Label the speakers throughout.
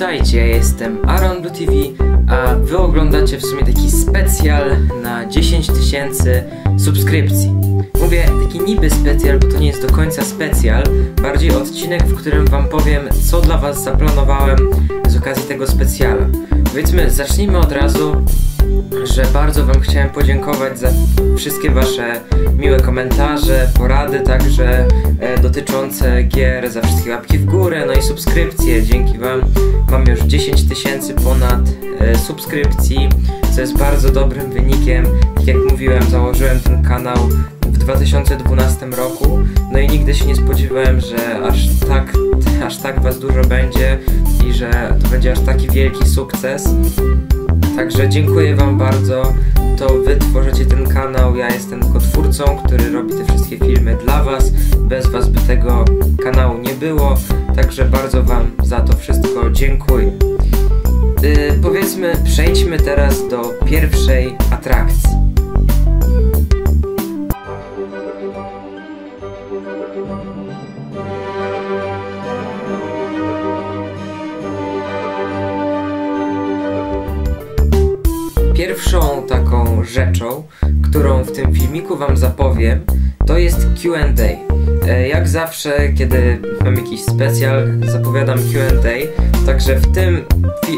Speaker 1: Witajcie, ja jestem Aaron Blue TV, a wy oglądacie w sumie taki specjal na 10 tysięcy subskrypcji. Mówię taki niby specjal, bo to nie jest do końca specjal, bardziej odcinek, w którym wam powiem, co dla was zaplanowałem z okazji tego specjala. Powiedzmy, zacznijmy od razu, że bardzo wam chciałem podziękować za wszystkie wasze miłe komentarze, porady także e, dotyczące gier, za wszystkie łapki w górę, no i subskrypcje. Dzięki wam mam już 10 tysięcy ponad e, subskrypcji, co jest bardzo dobrym wynikiem. Tak jak mówiłem, założyłem ten kanał w 2012 roku, no i nigdy się nie spodziewałem, że aż tak, aż tak was dużo będzie i że to będzie aż taki wielki sukces. Także dziękuję Wam bardzo. To Wy tworzycie ten kanał, ja jestem tylko twórcą, który robi te wszystkie filmy dla Was. Bez Was by tego kanału nie było. Także bardzo Wam za to wszystko dziękuję. Yy, powiedzmy, przejdźmy teraz do pierwszej atrakcji. Pierwszą taką rzeczą, którą w tym filmiku Wam zapowiem, to jest QA. E, Jak zawsze, kiedy mam jakiś specjal, zapowiadam QA. Także w tym,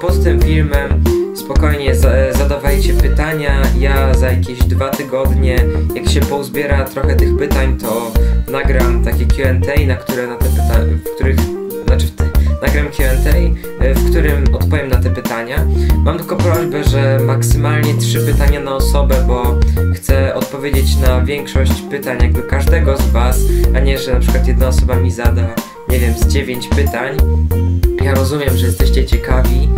Speaker 1: pod tym filmem spokojnie za- zadawajcie pytania. Ja za jakieś dwa tygodnie, jak się pozbiera trochę tych pytań, to nagram takie QA, na które na te pytania, w których, znaczy w nagram QA, e, w którym odpowiem na te pytania. Mam tylko prośbę, że maksymalnie trzy pytania na osobę, bo chcę odpowiedzieć na większość pytań jakby każdego z Was, a nie, że na przykład jedna osoba mi zada, nie wiem, z dziewięć pytań. Ja rozumiem, że jesteście ciekawi,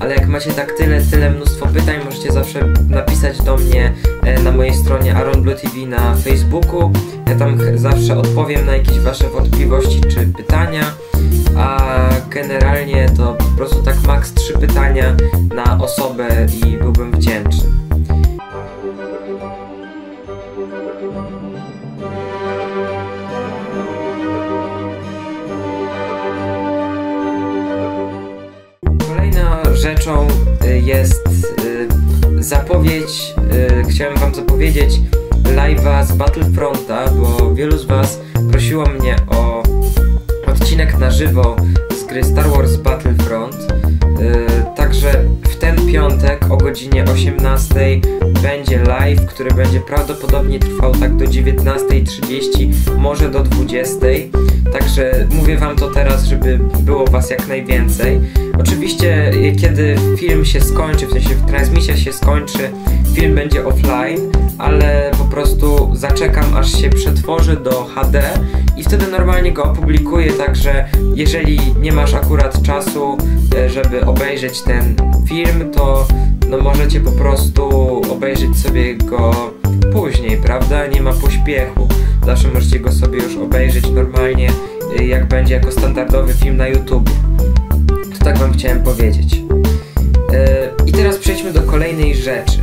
Speaker 1: ale jak macie tak tyle, tyle mnóstwo pytań, możecie zawsze napisać do mnie e, na mojej stronie Aaron Blue TV na Facebooku. Ja tam zawsze odpowiem na jakieś wasze wątpliwości czy pytania. A generalnie to po prostu tak maks trzy pytania na osobę i byłbym wdzięczny. Kolejną rzeczą y, jest y, zapowiedź. y, Chciałem Wam zapowiedzieć live'a z Battlefronta, bo wielu z Was prosiło mnie o odcinek na żywo gry Star Wars Battlefront. Yy, także w ten piątek o godzinie 18 będzie live, który będzie prawdopodobnie trwał tak do 19.30, może do 20.00. Także mówię wam to teraz, żeby było was jak najwięcej. Oczywiście y, kiedy film się skończy, w sensie transmisja się skończy, film będzie offline, ale po prostu zaczekam aż się przetworzy do HD i wtedy normalnie go opublikuję, także jeżeli nie masz akurat czasu, e, żeby obejrzeć ten film, to no możecie po prostu obejrzeć sobie go później, prawda? Nie ma pośpiechu. Zawsze możecie go sobie już obejrzeć normalnie, e, jak będzie jako standardowy film na YouTube. To tak wam chciałem powiedzieć. E, I teraz przejdźmy do kolejnej rzeczy.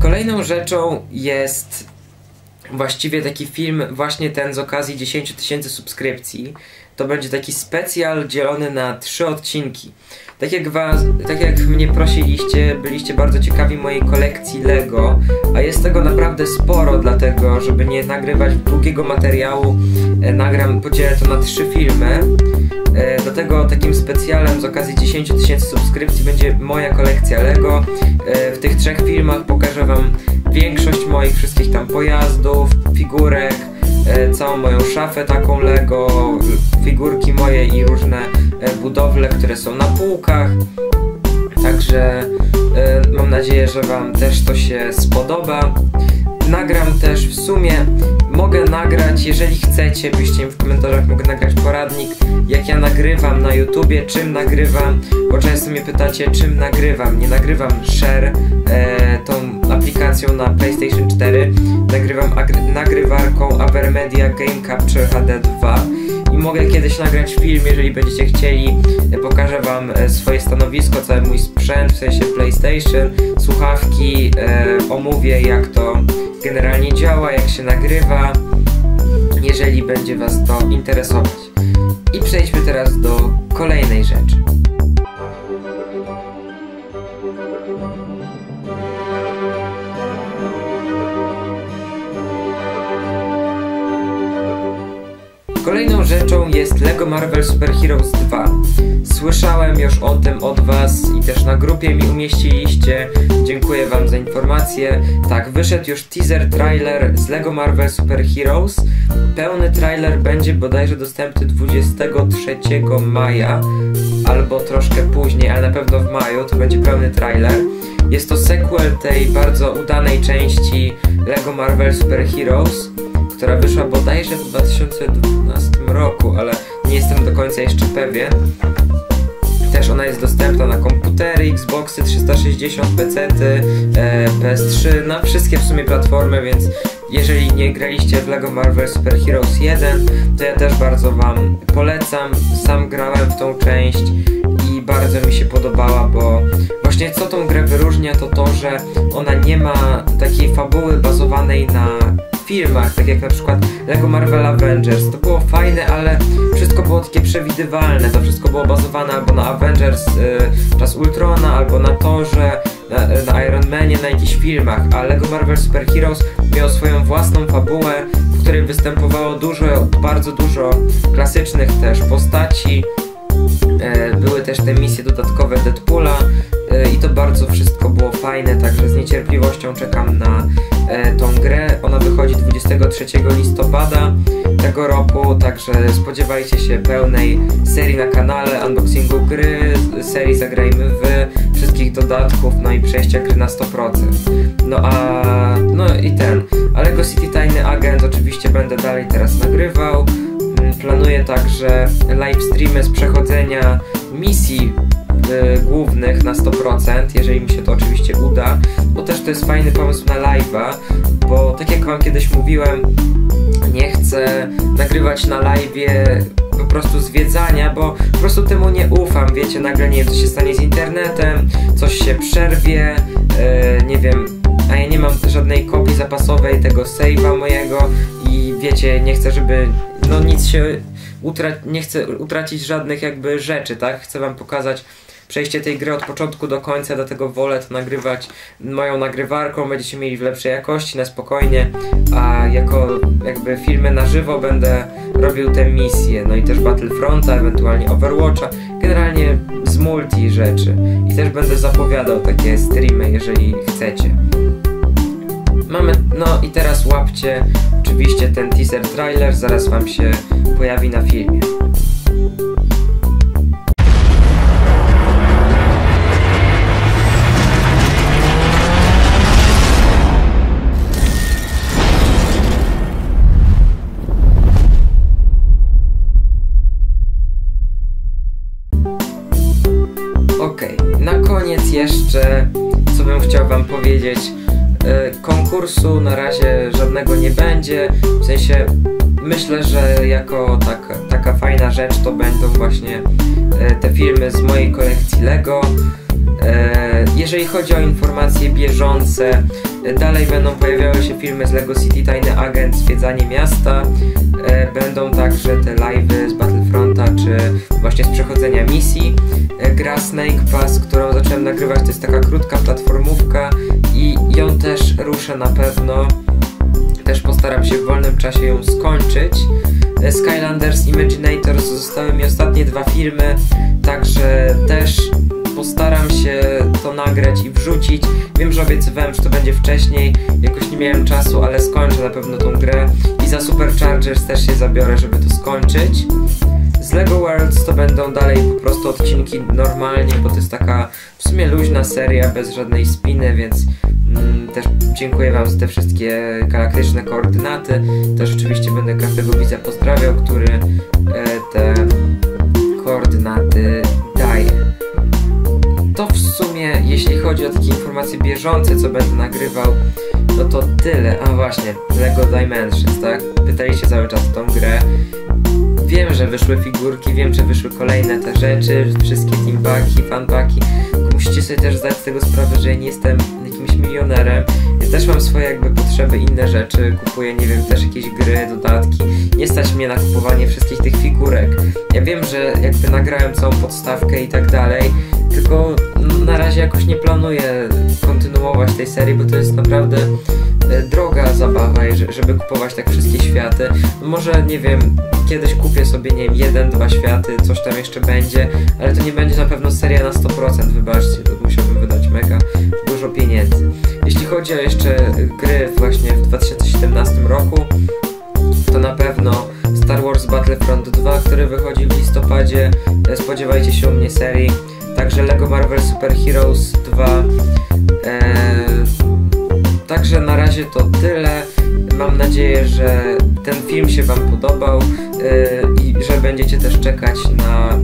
Speaker 1: Kolejną rzeczą jest właściwie taki film, właśnie ten z okazji 10 tysięcy subskrypcji. To będzie taki specjal dzielony na trzy odcinki. Tak jak was, tak jak mnie prosiliście, byliście bardzo ciekawi mojej kolekcji Lego, a jest tego naprawdę sporo, dlatego żeby nie nagrywać długiego materiału, e, nagram, podzielę to na trzy filmy. E, Do tego takim specjalem z okazji 10 tysięcy subskrypcji będzie moja kolekcja Lego. E, W tych trzech filmach pokażę Wam większość moich wszystkich tam pojazdów, figurek, całą moją szafę taką Lego, figurki moje i różne e, budowle, które są na półkach. Także e, mam nadzieję, że Wam też to się spodoba. Nagram też w sumie, mogę nagrać, jeżeli chcecie, piszcie mi w komentarzach, mogę nagrać poradnik, jak ja nagrywam na YouTubie, czym nagrywam, bo często mnie pytacie, czym nagrywam. Nie nagrywam Share, e, tą aplikacją na PlayStation 4, nagrywam agry- nagrywarką Avermedia Game Capture HD 2 i mogę kiedyś nagrać film, jeżeli będziecie chcieli. Pokażę wam swoje stanowisko, cały mój sprzęt, w sensie PlayStation, słuchawki, omówię jak to generalnie działa, jak się nagrywa, jeżeli będzie was to interesować. I przejdźmy teraz do kolejnej rzeczy. Rzeczą jest LEGO Marvel Super Heroes 2. Słyszałem już o tym od Was i też na grupie mi umieściliście. Dziękuję Wam za informację. Tak, wyszedł już teaser trailer z LEGO Marvel Super Heroes. Pełny trailer będzie bodajże dostępny 23 maja albo troszkę później, ale na pewno w maju to będzie pełny trailer. Jest to sequel tej bardzo udanej części LEGO Marvel Super Heroes która wyszła bodajże w 2012 roku, ale nie jestem do końca jeszcze pewien. Też ona jest dostępna na komputery, Xboxy 360, PC, e, PS3, na wszystkie w sumie platformy, więc jeżeli nie graliście w LEGO Marvel Super Heroes 1, to ja też bardzo Wam polecam. Sam grałem w tą część i bardzo mi się podobała, bo właśnie co tą grę wyróżnia to to, że ona nie ma takiej fabuły bazowanej na filmach, tak jak na przykład Lego Marvel Avengers. To było fajne, ale wszystko było takie przewidywalne. To wszystko było bazowane albo na Avengers y, czas Ultrona, albo na Torze, na, na Iron Manie, na jakichś filmach. A Lego Marvel Super Heroes miał swoją własną fabułę, w której występowało dużo, bardzo dużo klasycznych też postaci. E, były też te misje dodatkowe Deadpoola e, i to bardzo wszystko było fajne, także z niecierpliwością czekam na tą grę. Ona wychodzi 23 listopada tego roku, także spodziewajcie się pełnej serii na kanale, unboxingu gry, serii Zagrajmy w, wszystkich dodatków, no i przejścia gry na 100%. No a, no i ten, Alego City Tajny Agent oczywiście będę dalej teraz nagrywał. Planuję także live streamy z przechodzenia misji głównych na 100%, jeżeli mi się to oczywiście uda, bo też to jest fajny pomysł na live'a, bo tak jak wam kiedyś mówiłem, nie chcę nagrywać na live'ie po prostu zwiedzania, bo po prostu temu nie ufam, wiecie, nagle nie wiem co się stanie z internetem, coś się przerwie, yy, nie wiem, a ja nie mam żadnej kopii zapasowej tego save'a mojego i wiecie, nie chcę, żeby no nic się nie chcę utracić żadnych jakby rzeczy, tak? Chcę wam pokazać przejście tej gry od początku do końca, dlatego wolę to nagrywać moją nagrywarką, będziecie mieli w lepszej jakości, na spokojnie, a jako jakby filmy na żywo będę robił te misje, no i też Battlefronta, ewentualnie Overwatcha, generalnie z multi rzeczy i też będę zapowiadał takie streamy, jeżeli chcecie. Mamy, no i teraz łapcie oczywiście ten teaser trailer, zaraz wam się pojawi na filmie. Okej, okay. na koniec jeszcze co bym chciał wam powiedzieć E, konkursu na razie żadnego nie będzie. W sensie myślę, że jako taka, taka fajna rzecz to będą właśnie e, te filmy z mojej kolekcji Lego. E, jeżeli chodzi o informacje bieżące, dalej będą pojawiały się filmy z Lego City Tajny Agent, Zwiedzanie Miasta. Będą także te live'y z Battlefronta, czy właśnie z przechodzenia misji. Gra Snake Pass, którą zacząłem nagrywać, to jest taka krótka platformówka i ją też ruszę na pewno. Też postaram się w wolnym czasie ją skończyć. Skylanders Imaginators zostały mi ostatnie dwa filmy, także też postaram się to nagrać i wrzucić. Wiem, że obiecywałem, że to będzie wcześniej, jakoś nie miałem czasu, ale skończę na pewno tą grę i za Superchargers też się zabiorę, żeby to skończyć. Z LEGO Worlds to będą dalej po prostu odcinki normalnie, bo to jest taka w sumie luźna seria, bez żadnej spiny, więc mm, też dziękuję Wam za te wszystkie galaktyczne koordynaty. Też oczywiście będę każdego widza pozdrawiał, który e, te koordynaty daje. To w sumie, jeśli chodzi o takie informacje bieżące, co będę nagrywał, no to tyle. A właśnie, LEGO Dimensions, tak? Pytaliście cały czas o tą grę. Wiem, że wyszły figurki, wiem, że wyszły kolejne te rzeczy, wszystkie teambaki, fanpaki. Musicie sobie też zdać z tego sprawę, że ja nie jestem jakimś milionerem. Ja też mam swoje jakby potrzeby, inne rzeczy. Kupuję, nie wiem, też jakieś gry, dodatki. Nie stać mnie na kupowanie wszystkich tych figurek. Ja wiem, że jakby nagrałem całą podstawkę i tak dalej, tylko na razie jakoś nie planuję kontynuować tej serii, bo to jest naprawdę e, droga zabawa, żeby kupować tak wszystkie światy. No może, nie wiem, kiedyś kupię sobie, nie wiem, jeden, dwa światy, coś tam jeszcze będzie, ale to nie będzie na pewno seria na 100%, wybaczcie, to musiałbym wydać mega dużo pieniędzy. Jeśli chodzi o jeszcze gry właśnie w 2017 roku, to na pewno Star Wars Battlefront 2, który wychodzi w listopadzie, e, spodziewajcie się u mnie serii, także LEGO Marvel Super Heroes 2, e, Także na razie to tyle. Mam nadzieję, że ten film się Wam podobał yy, i że będziecie też czekać na,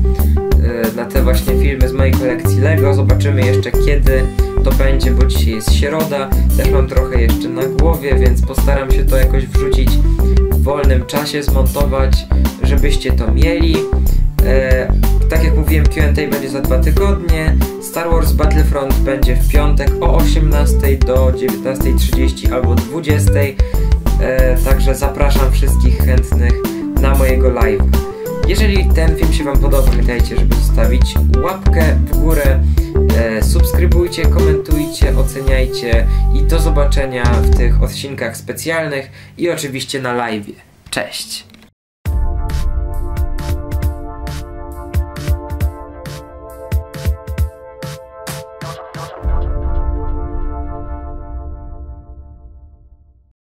Speaker 1: yy, na te właśnie filmy z mojej kolekcji Lego. Zobaczymy jeszcze kiedy to będzie, bo dzisiaj jest środa. Też mam trochę jeszcze na głowie, więc postaram się to jakoś wrzucić w wolnym czasie, zmontować, żebyście to mieli. Tak jak mówiłem, Q&A będzie za dwa tygodnie. Star Wars Battlefront będzie w piątek o 18 do 19.30 albo 20. E, także zapraszam wszystkich chętnych na mojego live. Jeżeli ten film się Wam podoba, pamiętajcie, żeby zostawić łapkę w górę. E, subskrybujcie, komentujcie, oceniajcie i do zobaczenia w tych odcinkach specjalnych i oczywiście na live. Cześć!